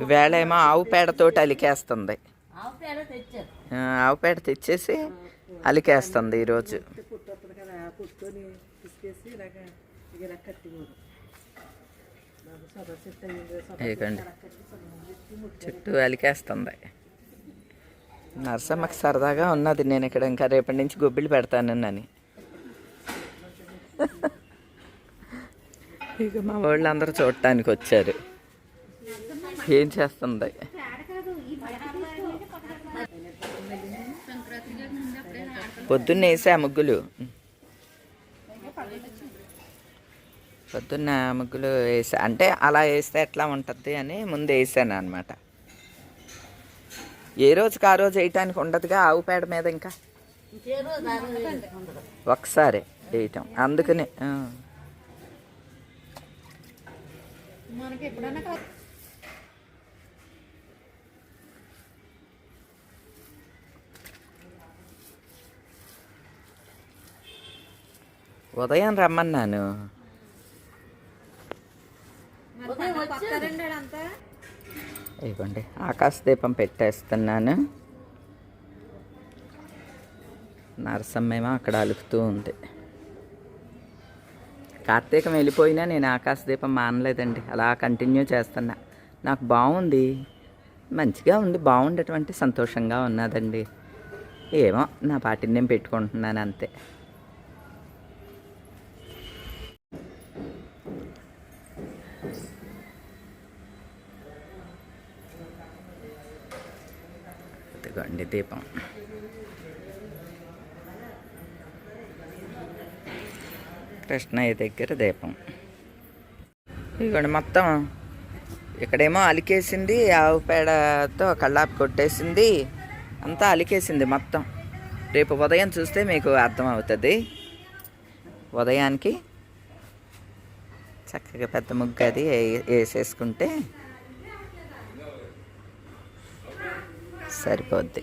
ఈవేళ ఏమో ఆవు పేడతోటి అలికేస్తుంది. ఆవు పేడ తెచ్చేసి అలికేస్తుంది ఈరోజు. ఇదిగోండి. చుట్టూ అలికేస్తుంది. నరసమ్మకి సరదాగా ఉన్నది నేను ఇక్కడ ఇంకా రేపటి నుంచి గొబ్బిలు పెడతానని ఇక మా వాళ్ళందరూ చూడటానికి వచ్చారు. ఏం చేస్తుంది. పొద్దున్న వేసా ముగ్గులు. పొద్దున్న ముగ్గులు వేసా అంటే అలా వేస్తే ఎట్లా ఉంటుంది అని ముందు వేసాను అనమాట ఏ రోజుకి ఆ రోజు వేయటానికి ఉండదుగా ఆవు పేడ మీద ఇంకా? ఒకసారి వేయటం. అందుకనే మనకి ఎప్పుడన్నా ఉదయం రమ్మన్నాను ఇవ్వండి ఆకాశ దీపం పెట్టేస్తున్నాను. నరసమ్మేమో అక్కడ అలుకుతూ ఉంది. కార్తీకం వెళ్ళిపోయినా నేను ఆకాశ దీపం మానలేదండి. అలా కంటిన్యూ చేస్తున్నా. నాకు బాగుంది. మంచిగా ఉంది బాగుండేటువంటి సంతోషంగా ఉన్నదండి. ఏమో నా పాటిని నేను పెట్టుకుంటున్నాను అంతే. ఇదిగోండి దీపం. కృష్ణయ్య దగ్గర దీపం. ఇదిగోండి మొత్తం ఇక్కడేమో అలికేసింది ఆవు పేడతో కళ్ళాపి కొట్టేసింది అంతా అలికేసింది మొత్తం. రేపు ఉదయం చూస్తే మీకు అర్థమవుతుంది. ఉదయానికి చక్కగా పెద్ద ముగ్గు అది వేసేసుకుంటే సరిపోద్ది.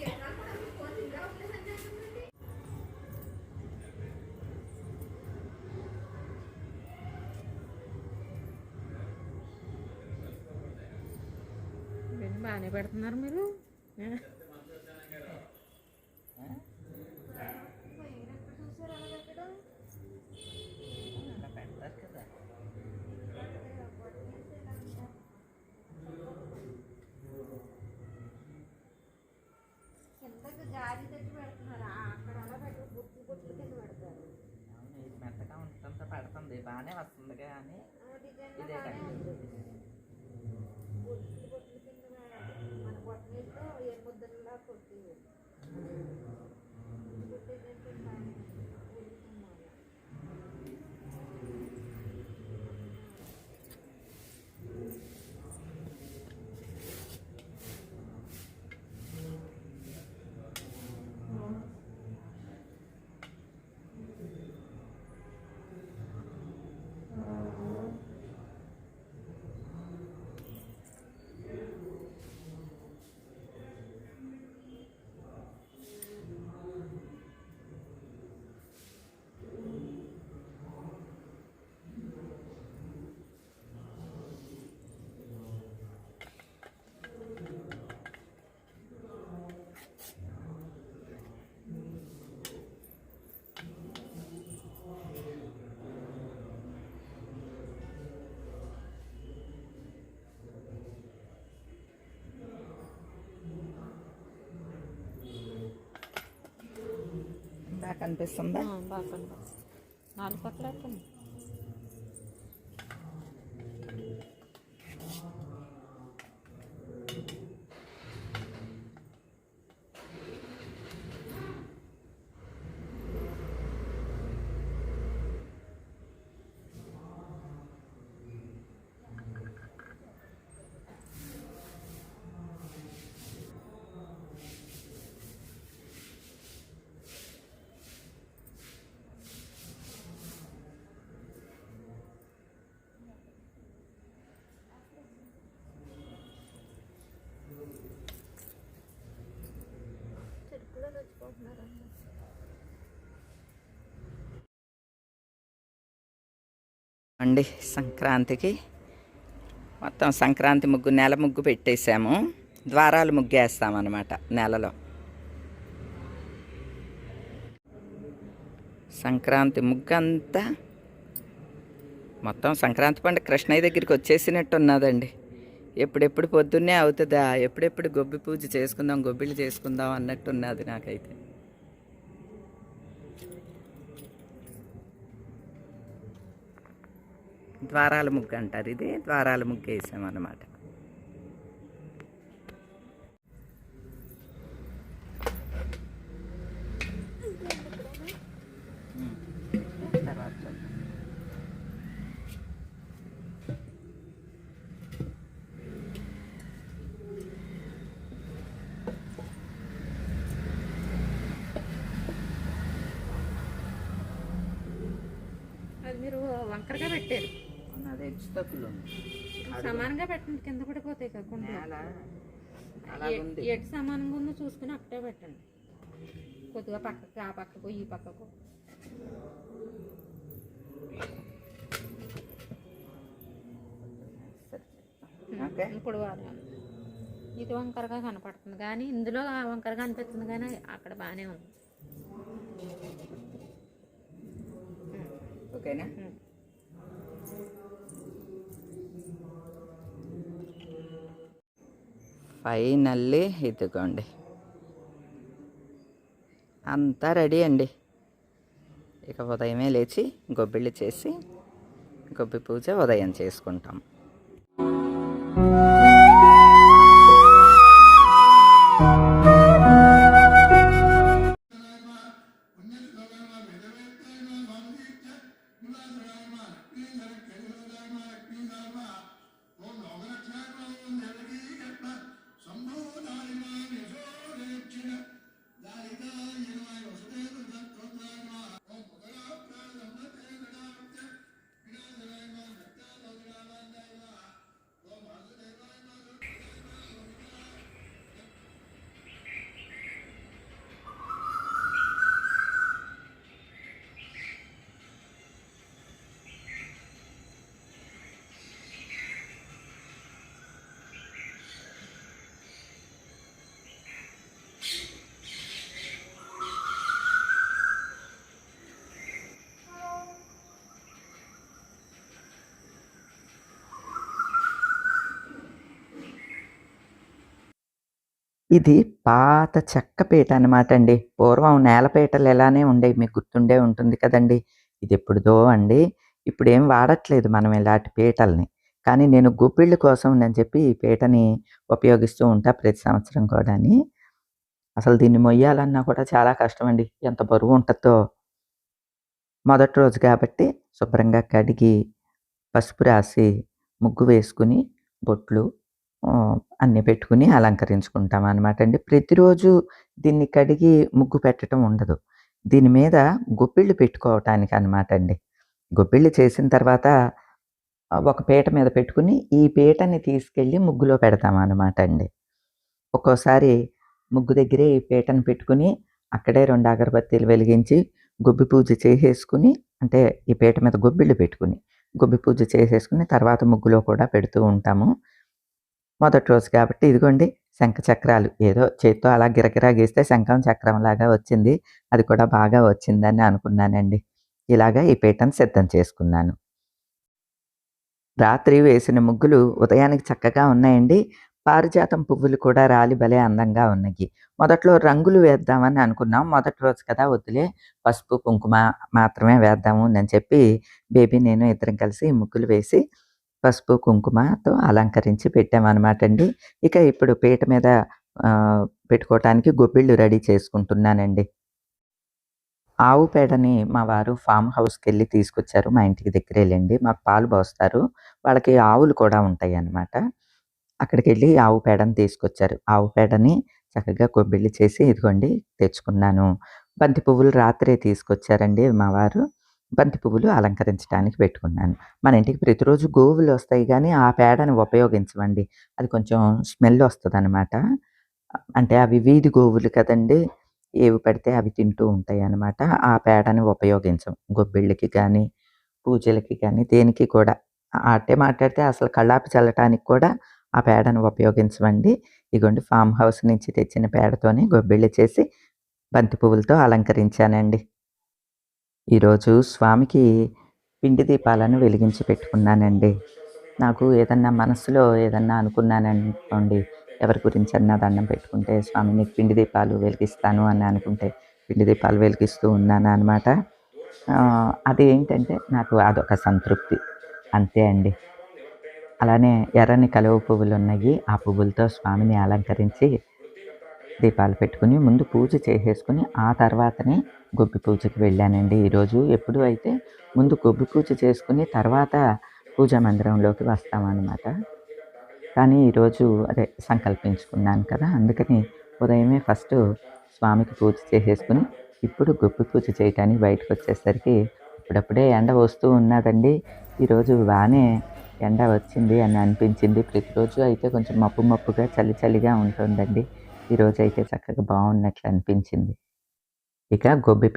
బాగానే పెడుతున్నారు మీరు? పెడుతుంది బాగానే వస్తుంది కానీ ఇదే బాగా కనిపిస్తుందా బాగా నాలుగు పట్ల అండి సంక్రాంతికి మొత్తం సంక్రాంతి ముగ్గు నెల ముగ్గు పెట్టేసాము ద్వారాలు ముగ్గేస్తామన్నమాట నెలలో. సంక్రాంతి ముగ్గు అంతా మొత్తం సంక్రాంతి పండుగ కృష్ణయ్య దగ్గరికి వచ్చేసినట్టు ఉన్నదండి ఎప్పుడెప్పుడు పొద్దున్నే అవుతుందా? ఎప్పుడెప్పుడు గొబ్బి పూజ చేసుకుందాం గొబ్బిలు చేసుకుందాం అన్నట్టు ఉన్నది నాకైతే. ద్వారాల ముగ్గు అంటారు ఇది ద్వారాల ముగ్గు వేసామన్నమాట. అది మీరు వంకరగా పెట్టారు. ఉంది. సమానంగా పెట్టండి కింద పడిపోతాయి ఉంది ఎటు సమానంగా ఉందో చూసుకుని అక్కడే పెట్టండి. కొద్దిగా పక్కకు ఆ పక్కకు ఈ పక్కకు. ఇప్పుడు వాడాలి ఇది వంకరగా కనపడుతుంది కానీ ఇందులో వంకరగా అనిపిస్తుంది కానీ అక్కడ బాగానే ఉంది. ఓకేనా? ఫైనల్లీ ఇదిగోండి అంతా రెడీ అండి ఇక ఉదయమే లేచి గొబ్బిళ్ళు చేసి గొబ్బి పూజ ఉదయం చేసుకుంటాం సంభూతాన్ని దారిదాయ ఇది పాత చెక్క పీట అనమాట అండి. పూర్వం నేలపీటలు ఎలానే ఉండేవి మీకు గుర్తుండే ఉంటుంది కదండి. ఇది ఎప్పుడుదో అండి. ఇప్పుడు ఏం వాడట్లేదు మనం ఇలాంటి పీటల్ని. కానీ నేను గుప్పిళ్ళు కోసం నేను చెప్పి ఈ పీటని ఉపయోగిస్తూ ఉంటా ప్రతి సంవత్సరం కూడాని. అసలు దీన్ని మొయ్యాలన్నా కూడా చాలా కష్టం అండి. ఎంత బరువు ఉంటుందో. మొదటి రోజు కాబట్టి శుభ్రంగా కడిగి పసుపు రాసి ముగ్గు వేసుకుని బొట్లు అన్నీ పెట్టుకుని అలంకరించుకుంటాం అనమాట అండి. ప్రతిరోజు దీన్ని కడిగి ముగ్గు పెట్టడం ఉండదు. దీని మీద గొప్పిళ్ళు పెట్టుకోవటానికి అనమాట అండి. గొప్పిళ్ళు చేసిన తర్వాత ఒక పీట మీద పెట్టుకుని ఈ పీటని తీసుకెళ్ళి ముగ్గులో పెడతాం అనమాట అండి. ఒక్కోసారి ముగ్గు దగ్గరే ఈ పీటను పెట్టుకుని అక్కడే రెండు అగరబత్తీలు వెలిగించి గొబ్బి పూజ చేసేసుకుని అంటే ఈ పీట మీద గొబ్బిళ్ళు పెట్టుకుని గొబ్బి పూజ చేసేసుకుని తర్వాత ముగ్గులో కూడా పెడుతూ ఉంటాము. మొదటి రోజు కాబట్టి ఇదిగోండి శంఖ చక్రాలు. ఏదో చేత్తో అలా గిరగిరా గీస్తే శంఖం చక్రం లాగా వచ్చింది. అది కూడా బాగా వచ్చిందని అనుకున్నానండి. ఇలాగా ఈ పీఠను సిద్ధం చేసుకున్నాను. రాత్రి వేసిన ముగ్గులు ఉదయానికి చక్కగా ఉన్నాయండి. పారిజాతం పువ్వులు కూడా రాలి భలే అందంగా ఉన్నాయి. మొదట్లో రంగులు వేద్దామని అనుకున్నాం. మొదటి రోజు కదా వద్దులే పసుపు కుంకుమ మాత్రమే వేద్దాము అని చెప్పి బేబీ నేను ఇద్దరం కలిసి ముగ్గులు వేసి పసుపు కుంకుమతో అలంకరించి పెట్టామన్నమాట అండి. ఇక ఇప్పుడు పీట మీద పెట్టుకోవటానికి గొబ్బిళ్ళు రెడీ చేసుకుంటున్నానండి. ఆవు పేడని మా వారు ఫామ్ హౌస్కి వెళ్ళి తీసుకొచ్చారు మా ఇంటికి దగ్గర వెళ్ళండి మాకు పాలు పోస్తారు. వాళ్ళకి ఆవులు కూడా ఉంటాయి అన్నమాట అక్కడికి వెళ్ళి ఆవు పేడని తీసుకొచ్చారు. ఆవు పేడని చక్కగా కొబ్బిళ్ళు చేసి ఇదిగోండి తెచ్చుకున్నాను. బంతి పువ్వులు రాత్రే తీసుకొచ్చారండి మా వారు. బంతి పువ్వులు అలంకరించడానికి పెట్టుకున్నాను. మన ఇంటికి ప్రతిరోజు గోవులు వస్తాయి కానీ ఆ పేడని ఉపయోగించమండి. అది కొంచెం స్మెల్ వస్తుంది అనమాట అంటే అవి వీధి గోవులు కదండి. ఏవి పడితే అవి తింటూ ఉంటాయి అనమాట ఆ పేడని ఉపయోగించం. గొబ్బిళ్ళకి కానీ పూజలకి కానీ దేనికి కూడా. అట్టే మాట్లాడితే అసలు కళ్ళాపి చల్లటానికి కూడా ఆ పేడను ఉపయోగించమండి. ఇగోండి ఫామ్ హౌస్ నుంచి తెచ్చిన పేడతోనే గొబ్బిళ్ళు చేసి బంతి పువ్వులతో అలంకరించానండి. ఈరోజు స్వామికి పిండి దీపాలను వెలిగించి పెట్టుకున్నానండి. నాకు ఏదన్నా మనసులో ఏదన్నా అనుకున్నాననుకోండి ఎవరి గురించి అన్నా దండం పెట్టుకుంటే స్వామి నీకు పిండి దీపాలు వెలిగిస్తాను అని అనుకుంటే పిండి దీపాలు వెలిగిస్తూ ఉన్నాను అనమాట అది ఏంటంటే నాకు అదొక సంతృప్తి. అంతే అండి. అలానే ఎర్రని కలువ పువ్వులు ఉన్నాయి ఆ పువ్వులతో స్వామిని అలంకరించి దీపాలు పెట్టుకుని ముందు పూజ చేసేసుకుని ఆ తర్వాతనే గొబ్బి పూజకి వెళ్ళానండి. ఈరోజు ఎప్పుడు అయితే ముందు గొబ్బి పూజ చేసుకుని తర్వాత పూజా మందిరంలోకి వస్తామన్నమాట. కానీ ఈరోజు అదే సంకల్పించుకున్నాను కదా అందుకని ఉదయమే ఫస్ట్ స్వామికి పూజ చేసేసుకుని ఇప్పుడు గొప్పి పూజ చేయటానికి బయటకు వచ్చేసరికి ఇప్పుడప్పుడే ఎండ వస్తూ ఉన్నదండి. ఈరోజు బాగానే ఎండ వచ్చింది అని అనిపించింది. ప్రతిరోజు అయితే కొంచెం మప్పు మప్పుగా చలి చలిగా ఉంటుందండి. ఈరోజు అయితే చక్కగా బాగున్నట్లు అనిపించింది. ఇక గొబ్బి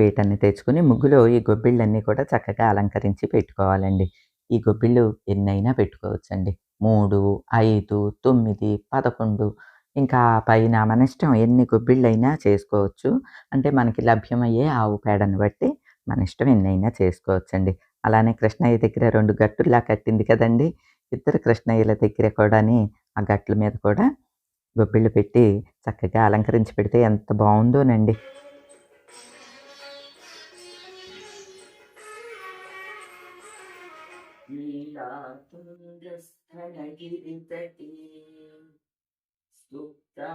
తెచ్చుకుని ముగ్గులో ఈ గొబ్బిళ్ళన్నీ కూడా చక్కగా అలంకరించి పెట్టుకోవాలండి. ఈ గొబ్బిళ్ళు ఎన్నైనా పెట్టుకోవచ్చండి. మూడు ఐదు తొమ్మిది పదకొండు. ఇంకా పైన మన ఇష్టం ఎన్ని గొబ్బిళ్ళైనా చేసుకోవచ్చు. అంటే మనకి లభ్యమయ్యే ఆవు పేడను బట్టి మన ఇష్టం ఎన్నైనా చేసుకోవచ్చండి. అలానే కృష్ణయ్య దగ్గర రెండు గట్టుల్లా కట్టింది కదండి. ఇద్దరు కృష్ణయ్యల దగ్గర కూడాని ఆ గట్ల మీద కూడా గొబ్బిళ్ళు పెట్టి చక్కగా అలంకరించి పెడితే ఎంత బాగుందోనండి లీలాతుంగస్థనగిరితటీ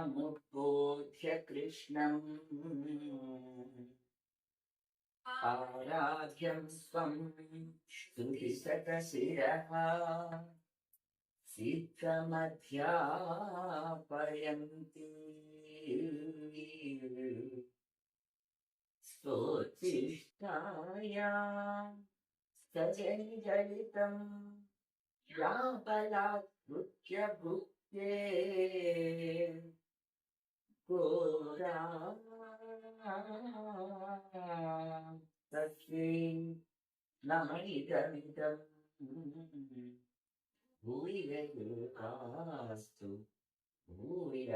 स्तुप्तमुद्बोध्य कृष्णम् आराध्यं स्वं स्तुतिशतशिरः విక్రమధ్యాపయంతి స్తోచిష్టాయా సజనిజలితం యాపలాత్కృత్య భుక్తే ఘోరా తస్మై నమైదమిదం ఈ రోజు భూమిగ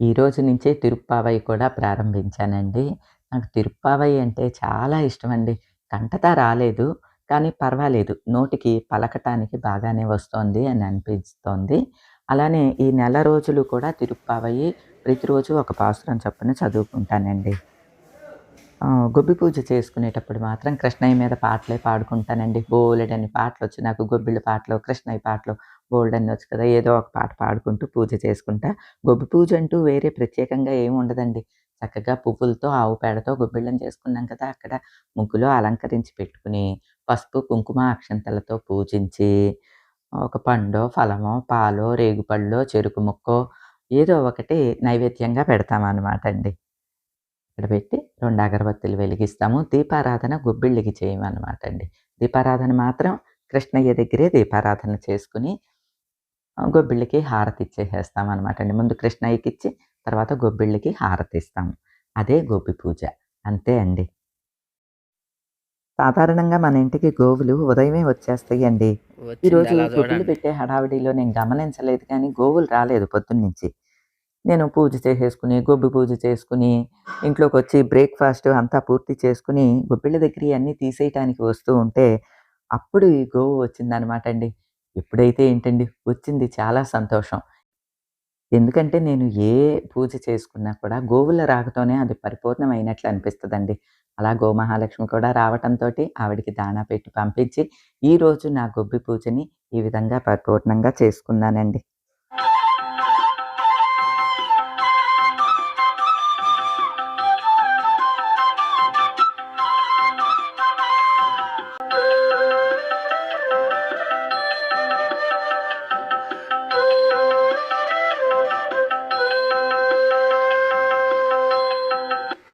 ఈరోజు నుంచే తిరుప్పావై కూడా ప్రారంభించానండి. నాకు తిరుప్పావై అంటే చాలా ఇష్టం అండి కంటత రాలేదు కానీ పర్వాలేదు. నోటికి పలకటానికి బాగానే వస్తోంది అని అనిపిస్తోంది. అలానే ఈ నెల రోజులు కూడా తిరుప్పావయ్యి ప్రతిరోజు ఒక పాసురం చొప్పున చదువుకుంటానండి. గొబ్బి పూజ చేసుకునేటప్పుడు మాత్రం కృష్ణయ్య మీద పాటలే పాడుకుంటానండి. బోలెడని పాటలు వచ్చి నాకు గొబ్బిళ్ళ పాటలు కృష్ణయ్య పాటలు బోల్డన్ని వచ్చు కదా ఏదో ఒక పాట పాడుకుంటూ పూజ చేసుకుంటా. గొబ్బి పూజ అంటూ వేరే ప్రత్యేకంగా ఏమి ఉండదండి. చక్కగా పువ్వులతో ఆవు పేడతో గొబ్బిళ్ళని చేసుకున్నాం కదా అక్కడ ముగ్గులో అలంకరించి పెట్టుకుని పసుపు కుంకుమ అక్షంతలతో పూజించి ఒక పండో ఫలమో పాలో రేగుపళ్ళో చెరుకు ముక్కో ఏదో ఒకటి నైవేద్యంగా పెడతామన్నమాట అండి ఇక్కడ పెట్టి రెండు అగరబత్తులు వెలిగిస్తాము. దీపారాధన గొబ్బిళ్ళకి చేయమన్నమాట అండి దీపారాధన మాత్రం కృష్ణయ్య దగ్గరే దీపారాధన చేసుకుని గొబ్బిళ్ళకి హారతి ఇచ్చేసేస్తాం అనమాట అండి ముందు కృష్ణయ్యకి ఇచ్చి తర్వాత గొబ్బిళ్ళకి హారతి ఇస్తాం అదే గోపి పూజ. అంతే అండి. సాధారణంగా మన ఇంటికి గోవులు ఉదయమే వచ్చేస్తాయి అండి ఈరోజు గొబ్బిళ్ళు పెట్టే హడావిడిలో నేను గమనించలేదు కానీ గోవులు రాలేదు పొద్దున్నుంచి. నేను పూజ చేసేసుకుని గొబ్బి పూజ చేసుకుని ఇంట్లోకి వచ్చి బ్రేక్ఫాస్ట్ అంతా పూర్తి చేసుకుని గొబ్బిళ్ళ దగ్గర అన్నీ తీసేయటానికి వస్తూ ఉంటే అప్పుడు ఈ గోవు వచ్చిందనమాట అండి. ఎప్పుడైతే ఏంటండి? వచ్చింది చాలా సంతోషం. ఎందుకంటే నేను ఏ పూజ చేసుకున్నా కూడా గోవుల రాకతోనే అది పరిపూర్ణమైనట్లు అనిపిస్తుందండి. అలా గోమహాలక్ష్మి కూడా రావటంతో ఆవిడకి దాణా పెట్టి పంపించి ఈరోజు నా గొబ్బి పూజని ఈ విధంగా పరిపూర్ణంగా చేసుకున్నానండి.